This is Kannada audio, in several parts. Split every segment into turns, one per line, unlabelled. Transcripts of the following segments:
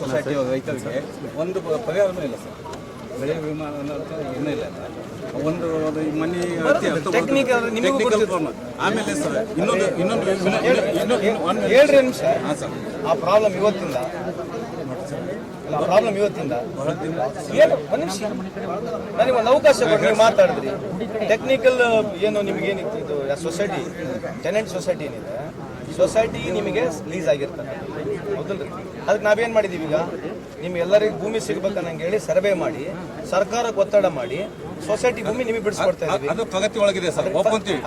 ಸೊಸೈಟಿ ರೈತರಿಗೆ ಒಂದು ಪರಿಹಾರನೂ ಇಲ್ಲ ಸರ್. ಬೆಳೆ ವಿಮಾ ಅನ್ನೋದು ಇನ್ನೂ ಇಲ್ಲ. ಒಂದು ಮನೆ
technical
ಆಮೇಲೆ ಸರ್ ಇನ್ನೊಂದು ಇನ್ನೊಂದು
ಹೇಳ್ರಿ ನಿಮಿಷ.
ಹಾಂ ಸರ್.
ಆ ಪ್ರಾಬ್ಲಮ್ ಇವತ್ತಿಂದ. ಅಲ್ಲ ಪ್ರಾಬ್ಲಮ್ ಇವತ್ತಿಂದ. ಏನು? ಒಂದು ನಿಮಿಷ. ನನಗೆ ಒಂದು ಅವಕಾಶ ನೀವು ಮಾತಾಡಿದ್ರಿ. ಟೆಕ್ನಿಕಲ್ ಏನು ನಿಮ್ಗೆ ಏನಿತ್ತು ಇದು? ಸೊಸೈಟಿ ಟೆನೆಂಟ್ ಸೊಸೈಟಿ ಏನಿದೆ? ಸೊಸೈಟಿ ನಿಮಗೆ ಲೀಸ್ ಆಗಿರ್ತದೆ. ಹೌದಲ್ರಿ? ಅದಕ್ಕೆ ನಾವೇನು ಮಾಡಿದ್ದೀವಿ ಈಗ ನಿಮ್ಗೆಲ್ಲರಿಗೂ ಭೂಮಿ ಸಿಗ್ಬೇಕನ್ನಂಗೆ ಹೇಳಿ ಸರ್ವೆ ಮಾಡಿ ಸರ್ಕಾರಕ್ಕೆ ಒತ್ತಡ ಮಾಡಿ ಸೊಸೈಟಿ ಭೂಮಿ ನಿಮಗೆ ಬಿಡಿಸ್ಕೊಡ್ತಾ ಇದ್ದೀವಿ
ಅದು ಪ್ರಗತಿ ಒಳಗಿದೆ ಸರ್ ಒಪ್ಪಂತೀವಿ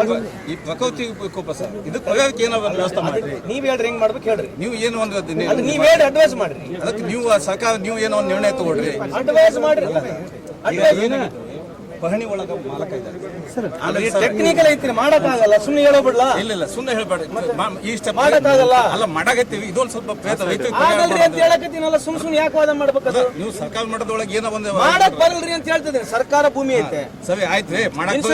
ಬಟ್ ಈ ಪ್ರಕೃತಿ ವಿಕೋಪ ಸರ್ ಇದು ಪ್ರಗತಿ ಏನೋ ಒಂದು ವ್ಯವಸ್ಥೆ ಮಾಡಿ
ನೀವು ಹೇಳ್ರಿ ಹೆಂಗ್ ಮಾಡ್ಬೇಕು ಹೇಳ್ರಿ.
ನೀವು ಏನು ಒಂದು
ನೀವು ಹೇಳಿ ಅಡ್ವೈಸ್ ಮಾಡ್ರಿ.
ಅದಕ್ಕೆ ನೀವು ಸರ್ಕಾರ ನೀವು ಏನೋ ಒಂದು ನಿರ್ಣಯ ತಗೊಳ್ರಿ.
ಅಡ್ವೈಸ್ ಮಾಡ್ರಿ.
ಅಡ್ವೈಸ್ ಪಹಣಿ ಒಳಗ ಮಾಲಕ ಇದ್ದಾರೆ.
ಟೆಕ್ನಿಕಲ್ ಐತಿ ಮಾಡಕ್ಕಾಗಲ್ಲ ಸುಮ್ಮನೆ ಹೇಳೋ ಬಿಡ್ಲಾ
ಇಲ್ಲ ಇಲ್ಲ ಸುಮ್ಮನೆ ಹೇಳ್ಬೇಡ. ಇಷ್ಟ
ಮಾಡಕ್ಕಾಗಲ್ಲ.
ಅಲ್ಲ ಮಾಡಾಕತ್ತೀವಿ. ಇದೊಂದು ಸ್ವಲ್ಪ ಪ್ರಯತ್ನ ಐತಿ
ಆಗಲ್ರಿ ಅಂತ. ಹೇಳಕತ್ತೀನಲ್ಲ ಸುಮ್ ಸುಮ್ನೆ ಯಾಕೆ ವಾದ ಮಾಡ್ಬೇಕದು?
ನೀವು ಸರ್ಕಾರ ಮಟ್ಟದೊಳಗೆ ಏನೋ ಒಂದು
ಮಾಡಕ್ ಬರಲ್ರಿ ಅಂತ ಹೇಳ್ತಿದ್ದೀನಿ ಸರ್ಕಾರ ಭೂಮಿ ಐತೆ.
ಸರಿ ಆಯ್ತು ರೀ ಮಾಡಕ್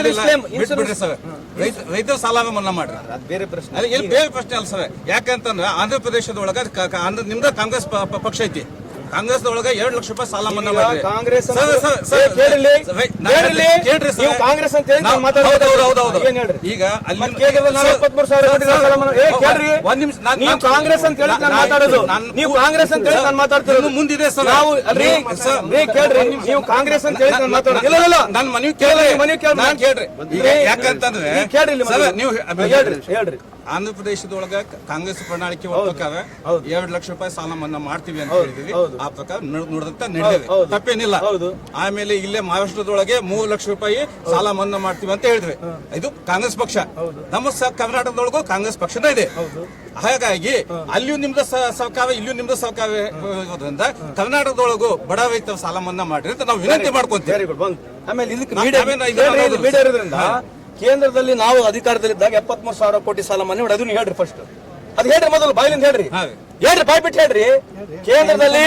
ಬಿಟ್ಬಿಡ್ರಿ ಸರ್. ರೈತ ರೈತರ ಸಾಲ ಮನ್ನಾ ಮಾಡ್ರಿ
ಬೇರೆ ಪ್ರಶ್ನೆ.
ಇಲ್ಲಿ ಬೇರೆ ಪ್ರಶ್ನೆ ಅಲ್ಲ ಸರ್. ಯಾಕಂತಂದ್ರೆ ಆಂಧ್ರ ಪ್ರದೇಶದೊಳಗ ಅಂದ್ರೆ ನಿಮ್ದ ಕಾಂಗ್ರೆಸ್ ಪಕ್ಷ ಐತಿ. ಕಾಂಗ್ರೆಸ್ ಒಳಗ ಎರಡ್ ಲಕ್ಷ ರೂಪಾಯಿ ಸಾಲ ಮನ್ನಾ ಮಾಡಿದ್ರಿ
ಕಾಂಗ್ರೆಸ್ ಕಾಂಗ್ರೆಸ್ ಅಂತ ಹೇಳಿ?
ಈಗ ಅಲ್ಲಿ
ಕೇಳ್ರಿ.
ಒಂದ್ ನಿಮಿಷ
ನೀವು ಕಾಂಗ್ರೆಸ್ ಅಂತ ಹೇಳಿ ನಾನು ಮಾತಾಡೋದು. ನೀವು ಕಾಂಗ್ರೆಸ್ ಅಂತ ಹೇಳಿ ನಾನು ಮಾತಾಡ್ತಿರೋದು.
ಮುಂದಿದೆ ಸರ್.
ನಾವು ಅಲ್ರಿ ಕೇಳ್ರಿ. ನೀವು ಕಾಂಗ್ರೆಸ್ ಅಂತ ಹೇಳಿ ನಾನು ಮಾತಾಡೋದು. ಇಲ್ಲ ಇಲ್ಲ
ನನ್ನ ಮನವಿ
ಕೇಳಿ ಮನವಿ ಕೇಳ್ರಿ.
ನಾನು ಕೇಳ್ರಿ. ಯಾಕಂತಂದ್ರೆ
ನೀವ್ ಕೇಳ್ರಿ.
ನೀವು
ಹೇಳ್ರಿ ಹೇಳ್ರಿ.
ಆಂಧ್ರ ಪ್ರದೇಶದೊಳಗ ಕಾಂಗ್ರೆಸ್ ಪ್ರಣಾಳಿಕೆ ಪ್ರಕಾರ ಎರಡ್ ಲಕ್ಷ ರೂಪಾಯಿ ಸಾಲ ಮನ್ನಾ ಮಾಡ್ತೀವಿ ಅಂತ ಹೇಳಿದೀವಿ. ಆ ಪ್ರಕಾರ ನೋಡಿದಂತ ನಡೆದಿದೆ. ತಪ್ಪೇನಿಲ್ಲ. ಆಮೇಲೆ ಇಲ್ಲೇ ಮಹಾರಾಷ್ಟ್ರದೊಳಗೆ ಮೂರು ಲಕ್ಷ ರೂಪಾಯಿ ಸಾಲ ಮನ್ನಾ ಮಾಡ್ತೀವಿ ಅಂತ ಹೇಳಿದ್ವಿ. ಇದು ಕಾಂಗ್ರೆಸ್ ಪಕ್ಷ. ನಮ್ಮ ಕರ್ನಾಟಕದೊಳಗೂ ಕಾಂಗ್ರೆಸ್ ಪಕ್ಷನೇ ಇದೆ. ಹಾಗಾಗಿ ಅಲ್ಲಿಯೂ ನಿಮ್ದ ಸರ್ಕಾರ ಇಲ್ಲಿಯೂ ನಿಮ್ದು ಸರ್ಕಾರ ಇರೋದ್ರಿಂದ ಕರ್ನಾಟಕದೊಳಗೂ ಬಡ ರೈತರ ಸಾಲ ಮನ್ನಾ ಮಾಡ್ರಿ ಅಂತ ನಾವು ವಿನಂತಿ ಮಾಡ್ಕೊಂತೀವಿ.
ಆಮೇಲೆ ಕೇಂದ್ರದಲ್ಲಿ ನಾವು ಅಧಿಕಾರದಲ್ಲಿದ್ದಾಗ ಎಪ್ಪತ್ಮೂರು ಸಾವಿರ ಕೋಟಿ ಸಾಲ ಮನೆ ಮಾಡಿ ಅದನ್ನ ಹೇಳ್ರಿ ಫಸ್ಟ್ ಅದ್ ಹೇಳ್ರಿ ಮೊದಲು ಬಾಯ್ಲಿಂದ ಹೇಳ್ರಿ. ಹೇಳ್ರಿ ಬಾಯ್ ಬಿಟ್ಟು ಹೇಳ್ರಿ. ಕೇಂದ್ರದಲ್ಲಿ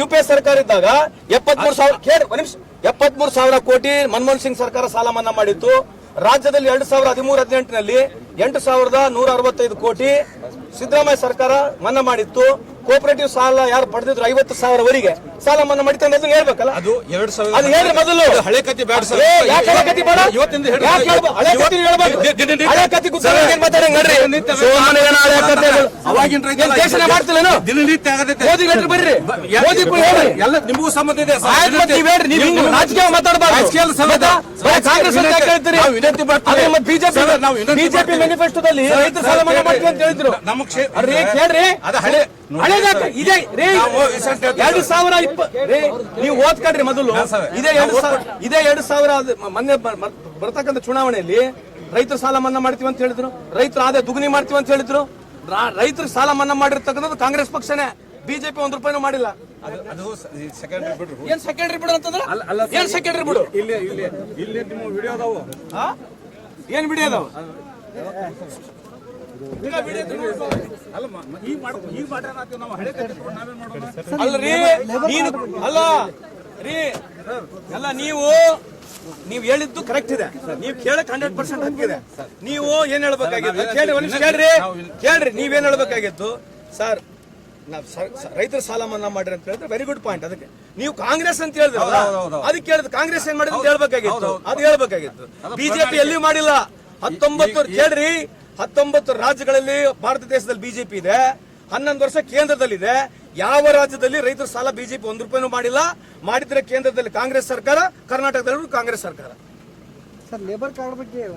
ಯು ಪಿ ಎ ಸರ್ಕಾರ ಇದ್ದಾಗ ಎಪ್ಪತ್ಮೂರು ಸಾವಿರ ಕೇಳಿ ಒಂದ್ ನಿಮಿಷ. ಎಪ್ಪತ್ಮೂರು ಸಾವಿರ ಕೋಟಿ ಮನಮೋಹನ್ ಸಿಂಗ್ ಸರ್ಕಾರ ಸಾಲ ಮನ್ನಾ ಮಾಡಿತ್ತು. ರಾಜ್ಯದಲ್ಲಿ ಎರಡು ಸಾವಿರದ ಹದಿಮೂರು ಹದಿನೆಂಟಿನಲ್ಲಿ ಎಂಟು ಸಾವಿರದ ನೂರ ಅರವತ್ತೈದು ಕೋಟಿ ಸಿದ್ದರಾಮಯ್ಯ ಸರ್ಕಾರ ಮನ್ನಾ ಮಾಡಿತ್ತು ಕೋಪರೇಟಿವ್ ಸಾಲ ಯಾರು ಪಡೆದಿದ್ರು ಐವತ್ತು ಸಾವಿರವರೆಗೆ ಸಾಲ ಮನ್ನಾ ಮಾಡಿತ್ತು ಅನ್ನೋದನ್ನ ಹೇಳ್ಬೇಕಲ್ಲ
ಅದು ಎರಡು ಸಾವಿರ
ಅದು ಹೇಳಿ ಮೊದಲು.
ಹಳೆ ಕತಿ ಬೇಡ ಸರ್
ಏ, ಹಳೆ ಕತಿ ಬೇಡ?
ಇವತ್ತಿಂದ.
ಹಳೆ ಕತಿ ಹೇಳ್ಬೇಕು? ಹಳೆ ಕತೆ ಏನ್ ಮಾತಾಡಂಗ್ ನಡ್ರಿ. ಹಳೆ ಕತೆಗಳು.
ದಿನನಿತ್ಯ ಆಗತೈತೆ.
ಮೋದಿ ಲೆಟ್ರ್ ಬರ್ರಿ.
ಎಲ್ಲ-
ಮೋದಿ
ನಿಮಗೂ ಸಂಬಂಧ ಇದೆ.
ರಾಜಕೀಯ ಮಾತಾಡಬಾರ್ದು. ಕಾಂಗ್ರೆಸ್ ಅಂತ ಹೇಳ್ತೀರಿ?
ವಿನಂತಿ ಮಾಡ್ತೀವಿ.
ಅದೇ ಮತ್ತೆ ಬಿಜೆಪಿ
ನಾವು ವಿನಂತಿ
ಬಿಜೆಪಿ ಮ್ಯಾನಿಫೆಸ್ಟೋದಲ್ಲಿ ರೈತರ ಸಾಲ ಮನ್ನಾ ಮಾಡ್ತೀವಿ ಅಂತ ಹೇಳಿದ್ರು.
ನಮ್ಮ ಕ್ಷೇತ್ರ
ಕೇಳ್ರಿ.
ಅದು ಹಳೆ
ಹಳೇದಾಕ ಇದೆ. ರೀ. ಎರಡು ಸಾವಿರ ಇಪ್ಪ ರೀ ನೀವು ಓದ್ಕೊಳ್ರಿ ಮೊದಲು. ಇದೇ ಎರಡು ಸಾವಿರ ಇದೇ ಎರಡು ಸಾವಿರ ಮೊನ್ನೆ ಬರ್ತಕ್ಕಂಥ ಚುನಾವಣೆಯಲ್ಲಿ ರೈತರ ಸಾಲ ಮನ್ನಾ ಮಾಡ್ತೀವಿ ಅಂತ ಹೇಳಿದ್ರು. ರೈತರ ಆದಾಯ ದುಗುನಿ ಮಾಡ್ತೀವಿ ಅಂತ ಹೇಳಿದ್ರು. ರೈತರ ಸಾಲ ಮನ್ನಾ ಮಾಡಿರ್ತಕ್ಕಂಥದ್ದು ಕಾಂಗ್ರೆಸ್ ಪಕ್ಷನೇ. ಬಿಜೆಪಿ ಒಂದ್ ರೂಪಾಯಿನೂ ಮಾಡಿಲ್ಲ.
ಅದು- ಸೆಕೆಂಡರಿ ಬಿಡ್ರು
ಏನ್ ಸೆಕೆಂಡ್ರಿ ಬಿಡು ಅಂತಂದ್ರೆ?
ಅಲ್ಲ.
ಏನ್ ಸೆಕೆಂಡ್ರಿ ಬಿಡು?
ಇಲ್ಲಿ ಇಲ್ಲಿ ಇಲ್ಲಿ ನಿಮ್ಮ ವಿಡಿಯೋ ಅದಾವು?
ಏನ್ ಬಿಡಿಯೋದು
ಅಲ್ಲ ರೀ
ಅಲ್ರಿ ನೀನು ಅಲ್ಲ ರೀ ಅಲ್ಲ ನೀವು ನೀವು ಹೇಳಿದ್ದು ಕರೆಕ್ಟ್ ಇದೆ. ನೀವು ಕೇಳಕ್ ಹಂಡ್ರೆಡ್ ಪರ್ಸೆಂಟ್ ಹಕ್ಕಿದೆ. ನೀವು ಏನ್ ಹೇಳ್ಬೇಕಾಗಿತ್ತು? ಕೇಳಿ ಒಂದ್ ಕೇಳ್ರಿ. ಕೇಳ್ರಿ ನೀವೇನ್ ಹೇಳ್ಬೇಕಾಗಿತ್ತು? ಸರ್ ರೈತರ ಸಾಲ ಮನ್ನಾ ಮಾಡ್ರಿ ಅಂತ ಹೇಳಿದ್ರೆ ವೆರಿ ಗುಡ್ ಪಾಯಿಂಟ್ ಅದಕ್ಕೆ ನೀವು ಕಾಂಗ್ರೆಸ್ ಅಂತ ಹೇಳಿದ್ರೆ. ಅದಕ್ಕೆ ಹೇಳಿದ್ರು ಕಾಂಗ್ರೆಸ್ ಏನ್ ಮಾಡಿದ್ರು ಹೇಳ್ಬೇಕಾಗಿತ್ತು. ಅದು ಹೇಳ್ಬೇಕಾಗಿತ್ತು. ಬಿಜೆಪಿ ಎಲ್ಲಿ ಮಾಡಿಲ್ಲ. ಹತ್ತೊಂಬತ್ತು ಕೇಳ್ರಿ ಹತ್ತೊಂಬತ್ತು ರಾಜ್ಯಗಳಲ್ಲಿ ಭಾರತ ದೇಶದಲ್ಲಿ ಬಿಜೆಪಿ ಇದೆ. ಹನ್ನೊಂದು ವರ್ಷ ಕೇಂದ್ರದಲ್ಲಿದೆ. ಯಾವ ರಾಜ್ಯದಲ್ಲಿ ರೈತರ ಸಾಲ ಬಿಜೆಪಿ ಒಂದು ರೂಪಾಯಿನೂ ಮಾಡಿಲ್ಲ? ಮಾಡಿದ್ರೆ ಕೇಂದ್ರದಲ್ಲಿ ಕಾಂಗ್ರೆಸ್ ಸರ್ಕಾರ ಕರ್ನಾಟಕದಲ್ಲೂ ಕಾಂಗ್ರೆಸ್ ಸರ್ಕಾರ.
ಸರ್ ಲೇಬರ್ ಕಾರ್ಡ್ ಬಗ್ಗೆ
ಹೇಳಿ.